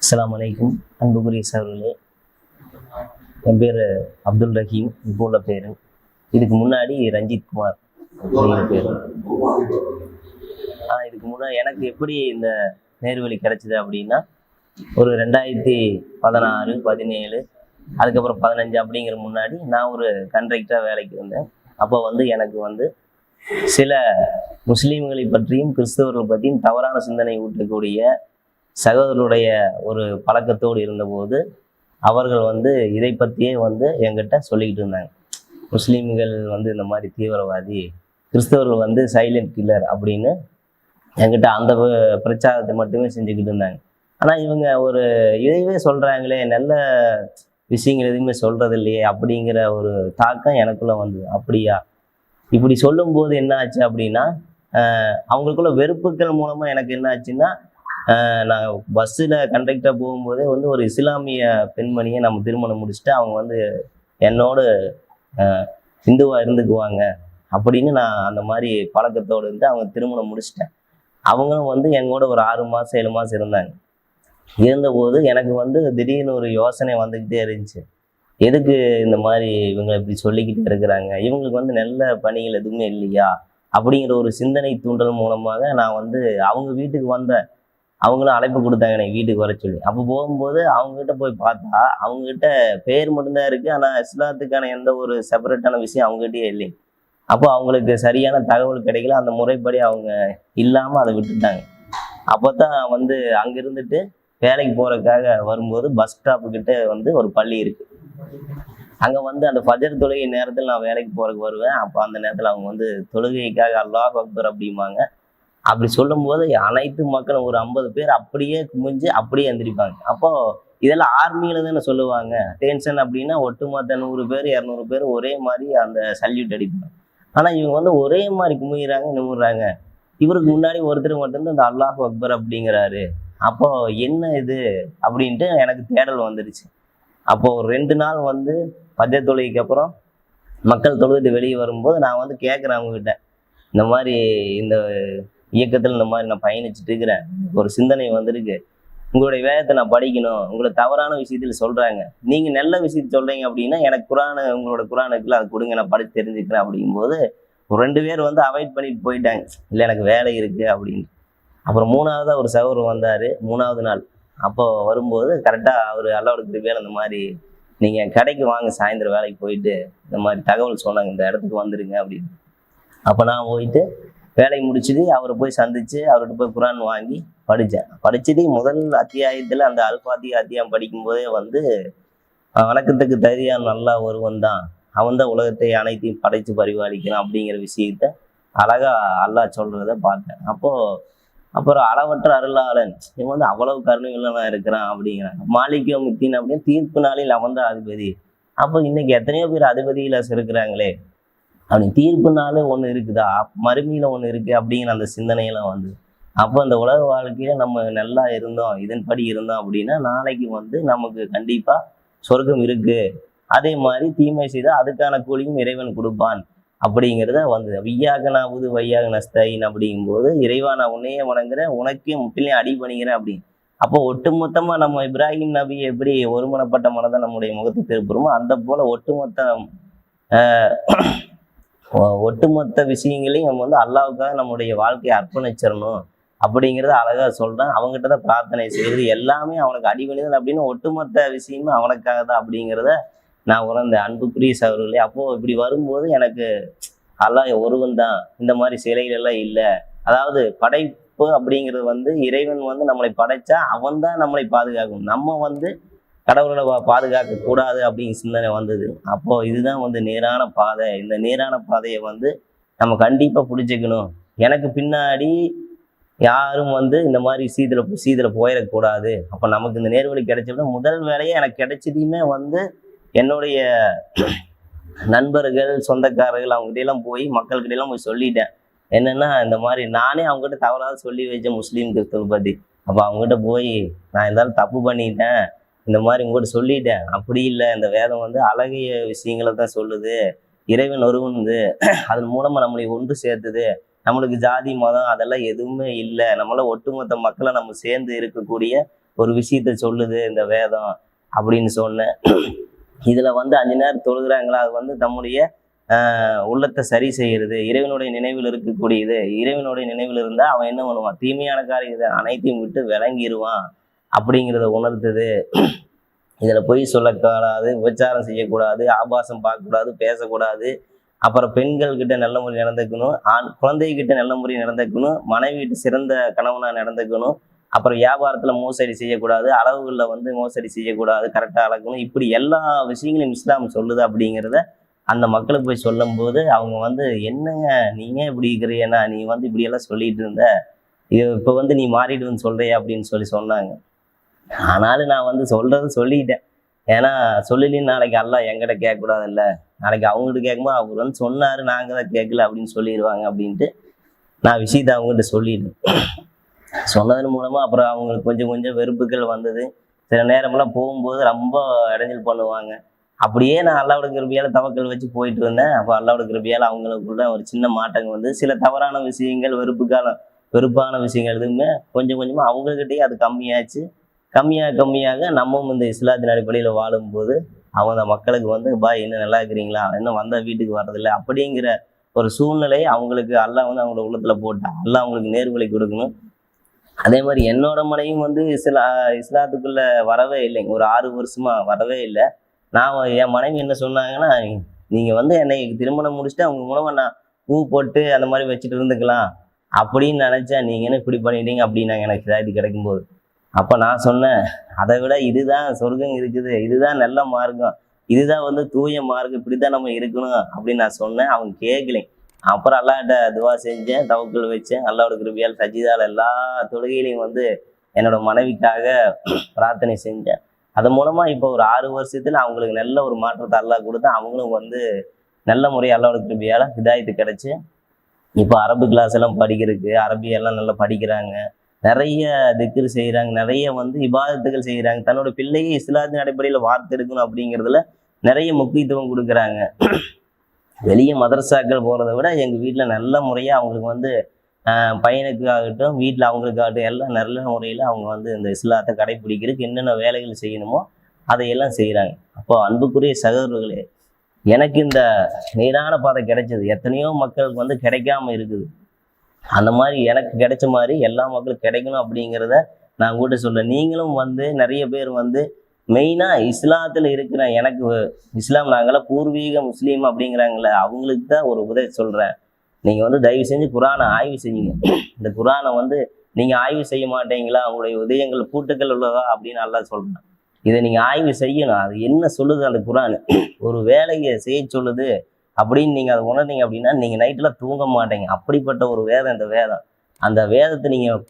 அஸ்லாம் வலைக்கும் அன்புக்குரிய சார்களே என் பேர் அப்துல் ரஹீம். இப்போ உள்ள பேர். இதுக்கு முன்னாடி ரஞ்சித் குமார் அப்படிங்கிற பேர். ஆனால் இதுக்கு முன்னாடி எனக்கு எப்படி இந்த நேர்வழி கிடைச்சிது அப்படின்னா ஒரு ரெண்டாயிரத்தி பதினாறு பதினேழு அதுக்கப்புறம் பதினஞ்சு அப்படிங்கிற முன்னாடி நான் ஒரு கண்ட்ராக்டராக வேலைக்கு இருந்தேன். அப்போ வந்து எனக்கு வந்து சில முஸ்லீம்களை பற்றியும் கிறிஸ்தவர்கள் பற்றியும் தவறான சிந்தனை ஊட்டக்கூடிய சகோதரனுடைய ஒரு பழக்கத்தோடு இருந்தபோது அவர்கள் வந்து இதை பற்றியே வந்து என்கிட்ட சொல்லிக்கிட்டு இருந்தாங்க. முஸ்லீம்கள் வந்து இந்த மாதிரி தீவிரவாதி கிறிஸ்தவர்கள் வந்து சைலண்ட் கில்லர் அப்படின்னு என்கிட்ட அந்த பிரச்சாரத்தை மட்டுமே செஞ்சுக்கிட்டு இருந்தாங்க. ஆனால் இவங்க ஒரு இதையவே சொல்கிறாங்களே நல்ல விஷயங்கள் எதுவுமே சொல்கிறது இல்லையே அப்படிங்கிற ஒரு தாக்கம் எனக்குள்ளே வந்தது. அப்படியா? இப்படி சொல்லும்போது என்ன ஆச்சு அப்படின்னா அவங்களுக்குள்ள வெறுப்புகள் மூலமாக எனக்கு என்ன ஆச்சுன்னா நான் பஸ்ஸில் கண்டக்டராக போகும்போதே வந்து ஒரு இஸ்லாமிய பெண்மணியை நம்ம திருமணம் முடிச்சுட்டு அவங்க வந்து என்னோட இந்துவாக இருந்துக்குவாங்க அப்படின்னு நான் அந்த மாதிரி பழக்கத்தோடு இருந்து அவங்க திருமணம் முடிச்சிட்டேன். அவங்களும் வந்து எங்கூட ஒரு ஆறு மாதம் ஏழு மாதம் இருந்தாங்க. இருந்தபோது எனக்கு வந்து திடீர்னு ஒரு யோசனை வந்துக்கிட்டே இருந்துச்சு. எதுக்கு இந்த மாதிரி இவங்க இப்படி சொல்லிக்கிட்டு இருக்கிறாங்க? இவங்களுக்கு வந்து நல்ல பணிகள் எதுவுமே இல்லையா? அப்படிங்கிற ஒரு சிந்தனை தூண்டல் மூலமாக நான் வந்து அவங்க வீட்டுக்கு வந்தேன். அவங்களும் அழைப்பு கொடுத்தாங்க எனக்கு வீட்டுக்கு வர சொல்லி. அப்போ போகும்போது அவங்ககிட்ட போய் பார்த்தா அவங்ககிட்ட பேர் மட்டும்தான் இருக்குது ஆனால் இஸ்லாத்துக்கான எந்த ஒரு செப்பரேட்டான விஷயம் அவங்ககிட்டயே இல்லை. அப்போ அவங்களுக்கு சரியான தகவல் கிடைக்கல. அந்த முறைப்படி அவங்க இல்லாமல் அதை விட்டுட்டாங்க. அப்போ தான் வந்து அங்கே இருந்துட்டு வேலைக்கு போகிறதுக்காக வரும்போது பஸ் ஸ்டாப்பு கிட்ட வந்து ஒரு பள்ளி இருக்குது அங்கே வந்து அந்த ஃபஜர் தொழுகை நேரத்தில் நான் வேலைக்கு போகிறதுக்கு வருவேன். அப்போ அந்த நேரத்தில் அவங்க வந்து தொழுகைக்காக அல்லாஹ் அக்பர் அப்படிம்பாங்க. அப்படி சொல்லும்போது அனைத்து மக்களும் ஒரு ஐம்பது பேர் அப்படியே குமிஞ்சு அப்படியே எந்திரிப்பாங்க. அப்போ இதெல்லாம் ஆர்மியில தானே சொல்லுவாங்க. டென்ஷன் அப்படின்னா ஒட்டுமொத்த நூறு பேர் இரநூறு பேர் ஒரே மாதிரி அந்த சல்யூட் அடிப்பாங்க. ஆனால் இவங்க வந்து ஒரே மாதிரி குமிகிறாங்க நிமிடுறாங்க இவருக்கு முன்னாடி ஒருத்தர் மட்டும்தான் இந்த அல்லாஹ் அக்பர் அப்படிங்கிறாரு. அப்போ என்ன இது? அப்படின்ட்டு எனக்கு தேடல் வந்துடுச்சு அப்போ ஒரு ரெண்டு நாள் வந்து பஞ்ச தொழுகைக்கு அப்புறம் மக்கள் தொழுதுட்டு வெளியே வரும்போது நான் வந்து கேட்குறேன் அவங்ககிட்ட. இந்த மாதிரி இந்த இயக்கத்தில் இந்த மாதிரி நான் பயணிச்சுட்டு இருக்கிறேன். ஒரு சிந்தனை வந்திருக்கு. உங்களுடைய வேதத்தை நான் படிக்கணும். உங்களை தவறான விஷயத்தில் சொல்கிறாங்க நீங்கள் நல்ல விஷயத்தை சொல்கிறீங்க அப்படின்னா எனக்கு குரான உங்களோட குரானுக்குள்ள அது கொடுங்க. நான் படித்து தெரிஞ்சுக்கிறேன் அப்படிங்கும்போது ஒரு ரெண்டு பேர் வந்து அவாய்ட் பண்ணிட்டு போயிட்டாங்க. இல்லை எனக்கு வேலை இருக்குது அப்படின்னு. அப்புறம் மூணாவதாக ஒரு சகோதரர் வந்தார். மூணாவது நாள். அப்போ வரும்போது கரெக்டாக அவர் அல்லாவோட கிருபையால் இந்த மாதிரி நீங்கள் கடைக்கு வாங்க சாயந்தரம் வேலைக்கு போயிட்டு இந்த மாதிரி தகவல் சொன்னாங்க. இந்த இடத்துக்கு வந்துடுங்க அப்படின்னு. அப்போ நான் போயிட்டு வேலையை முடிச்சுட்டு அவரை போய் சந்திச்சு அவர்கிட்ட போய் குரான் வாங்கி படித்தேன் படிச்சுட்டு முதல் அத்தியாயத்தில் அந்த அல்பாத்தி அத்தியாயம் படிக்கும்போதே வந்து வணக்கத்துக்கு தகுதியாக நல்லா ஒருவன் தான். அவன் தான் உலகத்தை அனைத்தையும் படைத்து பரிபாலிக்கிறான் அப்படிங்கிற விஷயத்த அழகா அல்லாஹ் சொல்றத பார்த்தேன். அப்போ அப்புறம் அளவற்ற அருளாளன் இவன் வந்து அவ்வளவு கருணைகள்லாம் இருக்கிறான் அப்படிங்கிறாங்க மாலிகோ முத்தின் அப்படின்னு தீர்ப்பு நாளில் அவன் தான் அதிபதி. அப்போ இன்னைக்கு எத்தனையோ பேர் அதிபதியில் இருக்கிறாங்களே. அப்படி தீர்ப்பு ஒன்று இருக்குதா? மறுமையில் ஒன்று இருக்குது அப்படிங்கிற அந்த சிந்தனையெல்லாம் வந்து. அப்போ அந்த உலக வாழ்க்கையில் நம்ம நல்லா இருந்தோம் இதன்படி இருந்தோம் அப்படின்னா நாளைக்கு வந்து நமக்கு கண்டிப்பாக சொர்க்கம் இருக்குது அதே மாதிரி தீமை செய்தால் அதுக்கான கூலியும் இறைவன் கொடுப்பான் அப்படிங்கிறத வந்து வையாக நாவுது வையாக நஸ்தைன் அப்படிங்கும்போது இறைவா நான் உன்னையே வணங்குறேன் உனக்கே முற்றிலையும் அடி பண்ணிக்கிறேன் அப்படின்னு. அப்போ ஒட்டுமொத்தமாக நம்ம இப்ராஹிம் நபி எப்படி ஒருமனப்பட்ட மனதை நம்முடைய முகத்தை திருப்புறோமோ அந்த போல் ஒட்டுமொத்த ஒட்டுமொத்த விஷயங்களையும் நம்ம வந்து அல்லாவுக்காக நம்முடைய வாழ்க்கையை அர்ப்பணிச்சிடணும் அப்படிங்கிறத அழகாக சொல்கிறேன் அவங்ககிட்ட தான் பிரார்த்தனை செய்யுது எல்லாமே அவனுக்கு அடிபணிதல் அப்படின்னு ஒட்டுமொத்த விஷயமும் அவனுக்காக தான் அப்படிங்கிறத நான் உணர்ந்த அன்புக்குரிய சகோதரர்களே அப்போது இப்படி வரும்போது எனக்கு அல்லா ஒருவன் தான். இந்த மாதிரி சிலைகள் எல்லாம் இல்லை. அதாவது படைப்பு அப்படிங்கிறது வந்து இறைவன் வந்து நம்மளை படைச்சா அவன் தான் நம்மளை பாதுகாக்கும். நம்ம வந்து கடவுளை பாதுகாக்க கூடாது அப்படிங்கிற சிந்தனை வந்தது. அப்போ இதுதான் வந்து நேரான பாதை. இந்த நேரான பாதையை வந்து நம்ம கண்டிப்பா பிடிச்சிக்கணும். எனக்கு பின்னாடி யாரும் வந்து இந்த மாதிரி சீதில் சீதில் போயிடக்கூடாது. அப்போ நமக்கு இந்த நேர்வழி கிடைச்சப்ப முதல் வேலையே எனக்கு கிடைச்சதையுமே வந்து என்னுடைய நண்பர்கள் சொந்தக்காரர்கள் அவங்ககிட்டலாம் போய் மக்கள்கிட்டலாம் போய் சொல்லிட்டேன். என்னென்னா இந்த மாதிரி நானே அவங்ககிட்ட தவறாக சொல்லி வச்சேன் முஸ்லீம் கிறிஸ்தவ பற்றி அப்போ அவங்ககிட்ட போய் நான் இருந்தாலும் தப்பு பண்ணிட்டேன். இந்த மாதிரி உங்கள்கிட்ட சொல்லிட்டேன். அப்படி இல்லை. இந்த வேதம் வந்து அழகிய விஷயங்களை தான் சொல்லுது. இறைவன் ஒருவனுது. அதன் மூலமா நம்மளை ஒன்று சேர்த்துது. நம்மளுக்கு ஜாதி மதம் அதெல்லாம் எதுவுமே இல்லை. நம்மள ஒட்டுமொத்த மக்களை நம்ம சேர்ந்து இருக்கக்கூடிய ஒரு விஷயத்த சொல்லுது இந்த வேதம் அப்படின்னு சொன்னேன். இதுல வந்து அஞ்சு நேரம் தொழுகிறாங்களா? அது வந்து தம்முடைய ஆஹ், உள்ளத்தை சரி செய்யறது. இறைவனுடைய நினைவில் இருக்கக்கூடியது. இறைவனுடைய நினைவில் இருந்தால் அவன் என்ன பண்ணுவான்? தீமையான காரியத்தை அனைத்தையும் விட்டு விளங்கிடுவான் அப்படிங்கிறத உணர்த்துது இதில் பொய் சொல்லக்கூடாது விபச்சாரம் செய்யக்கூடாது ஆபாசம் பார்க்கக்கூடாது பேசக்கூடாது. அப்புறம் பெண்கள் கிட்ட நல்ல முறை நடந்துக்கணும் ஆண் குழந்தைகிட்ட நல்ல முறை நடந்துக்கணும் மனைவி கிட்ட சிறந்த கணவனாக நடந்துக்கணும். அப்புறம் வியாபாரத்தில் மோசடி செய்யக்கூடாது அளவுகளில் வந்து மோசடி செய்யக்கூடாது கரெக்டாக அளக்கணும் இப்படி எல்லா விஷயங்களையும் இஸ்லாம் சொல்லுது அப்படிங்கிறத அந்த மக்களுக்கு போய் சொல்லும்போது அவங்க வந்து என்னங்க நீங்கள் இப்படி இருக்கிறீன்னா நீ வந்து இப்படியெல்லாம் சொல்லிட்டு இருந்த இது இப்போ வந்து நீ மாறிடுவேன்னு சொல்றியா? அப்படின்னு சொல்லி சொன்னாங்க. ஆனாலும் நான் வந்து சொல்றது சொல்லிட்டேன். ஏன்னா சொல்லலின்னு நாளைக்கு அல்லாஹ் என்கிட்ட கேட்கக்கூடாதுல்ல. நாளைக்கு அவங்ககிட்ட கேட்கும்போது அவர் வந்து சொன்னார் நாங்கள் தான் கேட்கல அப்படின்னு சொல்லிடுவாங்க அப்படின்ட்டு நான் விஷயத்தை அவங்ககிட்ட சொல்லிட்டேன். சொன்னதன் மூலமாக அப்புறம் அவங்களுக்கு கொஞ்சம் கொஞ்சம் வெறுப்புகள் வந்தது. சில நேரமெல்லாம் போகும்போது ரொம்ப இடைஞ்சல் பண்ணுவாங்க. அப்படியே நான் அல்லாவோட கிருபியால தவக்கல் வச்சு போயிட்டு இருந்தேன் அப்போ அல்லாவோட கிருபியால அவங்களுக்குள்ள ஒரு சின்ன மாற்றங்கள் வந்து சில தவறான விஷயங்கள் வெறுப்புக்கான வெறுப்பான விஷயங்கள் எதுவுமே கொஞ்சம் கொஞ்சமாக அவங்கக்கிட்டேயே அது கம்மியாச்சு. கம்மியாக கம்மியாக நம்மவும் இந்த இஸ்லாத்தின் அடிப்படையில் வாழும்போது அவங்க அந்த மக்களுக்கு வந்து பா என்ன நல்லா இருக்கிறீங்களா? இன்னும் வந்தால் வீட்டுக்கு வர்றதில்லை? அப்படிங்கிற ஒரு சூழ்நிலையை அவங்களுக்கு அல்லாஹ் வந்து அவங்களோட உள்ளத்தில் போட்டான் எல்லாம் அவங்களுக்கு நேர்வழி கொடுக்கணும். அதே மாதிரி என்னோட மனைவியும் வந்து இஸ்லா இஸ்லாத்துக்குள்ளே வரவே இல்லைங்க ஒரு ஆறு வருஷமாக வரவே இல்லை. நான் என் மனைவி என்ன சொன்னாங்கன்னா நீங்கள் வந்து என்னை திருமணம் முடிச்சுட்டு அவங்க மூலமாக நான் பூ போட்டு அந்த மாதிரி வச்சுட்டு இருந்துக்கலாம். அப்படின்னு நினச்சா நீங்கள் என்ன இப்படி பண்ணிட்டீங்க? அப்படின்னாங்க. எனக்கு இதாயத்து கிடைக்கும்போது. அப்போ நான் சொன்னேன் அதை விட இதுதான் சொர்க்கம் இருக்குது. இதுதான் நல்ல மார்க்கம். இதுதான் வந்து தூய மார்க்கம். இப்படிதான் நம்ம இருக்கணும். அப்படின்னு நான் சொன்னேன். அவங்க கேட்கலை அப்புறம் அல்லாட்ட துவா செஞ்சேன் தவக்கல் வச்சேன். அல்லாவோட கிருபியால் சஜிதால் எல்லா தொழுகையிலையும் வந்து என்னோட மனைவிக்காக பிரார்த்தனை செஞ்சேன். அது மூலமா இப்போ ஒரு ஆறு வருஷத்துல அவங்களுக்கு நல்ல ஒரு மாற்றத்தை அல்லா கொடுத்து அவங்களும் வந்து நல்ல முறை அல்லாவோட கிருபியால இதாயத்து கிடச்சி. இப்போ அரபு கிளாஸ் எல்லாம் படிக்கிறதுக்கு அரபி எல்லாம் நல்லா படிக்கிறாங்க. நிறைய திக்ரு செய்கிறாங்க நிறைய வந்து இபாதத்துகள் செய்கிறாங்க தன்னோட பிள்ளையை இஸ்லாத்தின் அடிப்படையில் வார்த்தை எடுக்கணும் அப்படிங்கிறதுல நிறைய முக்கியத்துவம் கொடுக்குறாங்க. வெளியே மதரசாக்கள் போகிறத விட எங்கள் வீட்டில் நல்ல முறையாக அவங்களுக்கு வந்து பையனுக்கு ஆகட்டும் வீட்டில் அவங்களுக்காகட்டும் எல்லாம் நல்ல முறையில் அவங்க வந்து இந்த இஸ்லாத்தை கடைப்பிடிக்கிறதுக்கு என்னென்ன வேலைகள் செய்யணுமோ அதையெல்லாம் செய்கிறாங்க அப்போ அன்புக்குரிய சகோதரர்களே எனக்கு இந்த நேரான பாதை கிடைச்சது. எத்தனையோ மக்களுக்கு வந்து கிடைக்காம இருக்குது. அந்த மாதிரி எனக்கு கிடைச்ச மாதிரி எல்லா மக்களுக்கும் கிடைக்கணும் அப்படிங்கிறத நான் கூட சொல்ல நீங்களும் வந்து நிறைய பேர் வந்து மெயினாக இஸ்லாத்தில் இருக்கிற எனக்கு இஸ்லாம் நாங்களாம் பூர்வீக முஸ்லீம் அப்படிங்கிறாங்களே அவங்களுக்கு தான் ஒரு உதவி சொல்கிறேன் நீங்கள் வந்து தயவு செஞ்சு குரானை ஆய்வு செய்யுங்க. இந்த குரானை வந்து நீங்கள் ஆய்வு செய்ய மாட்டீங்களா? உங்களுடைய உதயங்கள் பூட்டுக்கள் உள்ளதா அப்படின்னு நல்லா சொல்கிறேன் இதை நீங்கள் ஆய்வு செய்யணும். அது என்ன சொல்லுது அந்த குரான்? ஒரு வேலையை செய்ய சொல்லுது. அப்படின்னு நீங்கள் அதை உணர்ந்தீங்க அப்படின்னா நீங்கள் நைட்டில் தூங்க மாட்டீங்க. அப்படிப்பட்ட ஒரு வேதம் இந்த வேதம். அந்த வேதத்தை நீங்கள்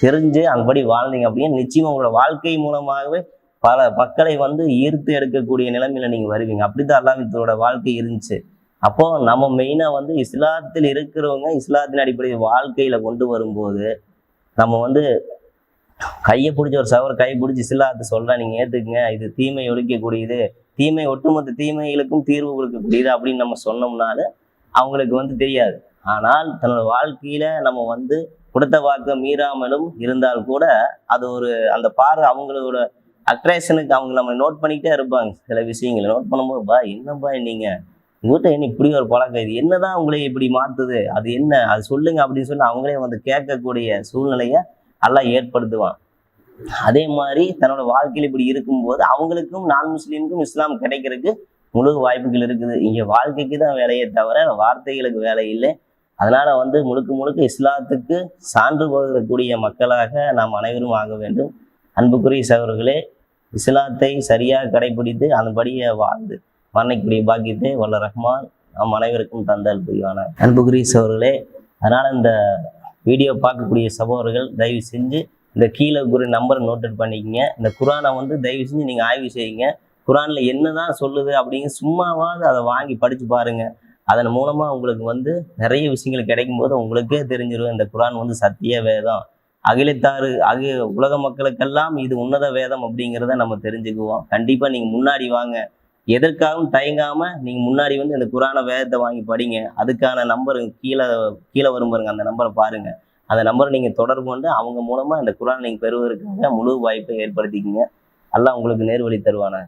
தெரிஞ்சு அதுபடி வாழ்ந்தீங்க அப்படின்னா நிச்சயம் உங்களோட வாழ்க்கை மூலமாகவே பல மக்களை வந்து ஈர்த்து எடுக்கக்கூடிய நிலைமையில நீங்கள் வருவீங்க. அப்படித்தான் அல்லாமித்தோட வாழ்க்கை இருந்துச்சு. அப்போ நம்ம மெயினாக வந்து இஸ்லாத்தில் இருக்கிறவங்க இஸ்லாத்தின் அடிப்படையில் வாழ்க்கையில் கொண்டு வரும்போது நம்ம வந்து கையை பிடிச்ச ஒரு சவர் கையை பிடிச்சி இஸ்லாத்தை சொல்ல நீங்கள் ஏற்றுக்குங்க இது தீமை ஒழிக்கக்கூடியது தீமை ஒட்டுமொத்த தீமைகளுக்கும் தீர்வு கொடுக்கக்கூடியது அப்படின்னு நம்ம சொன்னோம்னாலும் அவங்களுக்கு வந்து தெரியாது. ஆனால் தன்னோட வாழ்க்கையில நம்ம வந்து கொடுத்த வாக்க மீறாமலும் இருந்தால் கூட அது ஒரு அந்த பார்வை அவங்களோட அட்ராக்ஷனுக்கு அவங்க நம்ம நோட் பண்ணிக்கிட்டே இருப்பாங்க. சில விஷயங்களை நோட் பண்ணும்போது பா என்னப்பா நீங்க? உங்கள்கிட்ட என்ன இப்படி ஒரு பழக்கம்? இது என்னதான் உங்களை இப்படி மாத்துது? அது என்ன? அது சொல்லுங்க அப்படின்னு சொல்லி அவங்களே வந்து கேட்கக்கூடிய சூழ்நிலையை எல்லாம் ஏற்படுத்துவான். அதே மாதிரி தன்னோட வாழ்க்கையில் இப்படி இருக்கும்போது அவங்களுக்கும் நான் முஸ்லீமுக்கும் இஸ்லாம் கிடைக்கிறதுக்கு முழு வாய்ப்புகள் இருக்குது. இங்கே வாழ்க்கைக்கு தான் வேலையே தவிர வார்த்தைகளுக்கு வேலை இல்லை. அதனால வந்து முழுக்க முழுக்க இஸ்லாத்துக்கு சான்று பகரக்கூடிய மக்களாக நாம் அனைவரும் ஆக வேண்டும். அன்புக்குரிய சகோதரர்களே இஸ்லாத்தை சரியாக கடைபிடித்து அதன்படியே வாழ்ந்து மரணிக்கூடிய பாக்கியத்தை வல்ல ரஹ்மான் நம் அனைவருக்கும் தந்தல் புரிவான அன்புக்குரிய சகோதரர்களே அதனால் இந்த வீடியோ பார்க்கக்கூடிய சகோதரர்கள் தயவு செஞ்சு இந்த கீழே குரு நம்பரை நோட்டட் பண்ணிக்கங்க. இந்த குரானை வந்து தயவு செஞ்சு நீங்கள் ஆய்வு செய்யுங்க. குரான்ல என்னதான் சொல்லுது அப்படிங்க சும்மாவாவது அதை வாங்கி படித்து பாருங்கள் அதன் மூலமாக உங்களுக்கு வந்து நிறைய விஷயங்கள் கிடைக்கும் போது உங்களுக்கே தெரிஞ்சிடும் இந்த குரான் வந்து சத்திய வேதம். அகிலத்தாறு அகி உலக மக்களுக்கெல்லாம் இது உன்னத வேதம் அப்படிங்கிறத நம்ம தெரிஞ்சுக்குவோம். கண்டிப்பாக நீங்கள் முன்னாடி வாங்க. எதற்காகவும் தயங்காமல் நீங்கள் முன்னாடி வந்து இந்த குரான வேதத்தை வாங்கி படிங்க. அதுக்கான நம்பர் கீழே கீழே வரும் பாருங்க. அந்த நம்பரை பாருங்கள் அந்த நம்பரை நீங்கள் தொடர்பு கொண்டு அவங்க மூலமாக அந்த குரான் நீங்கள் பெறுவதற்காக முழு வாய்ப்பை ஏற்படுத்திக்கிங்க. எல்லாம் உங்களுக்கு நேர்வழி தருவானா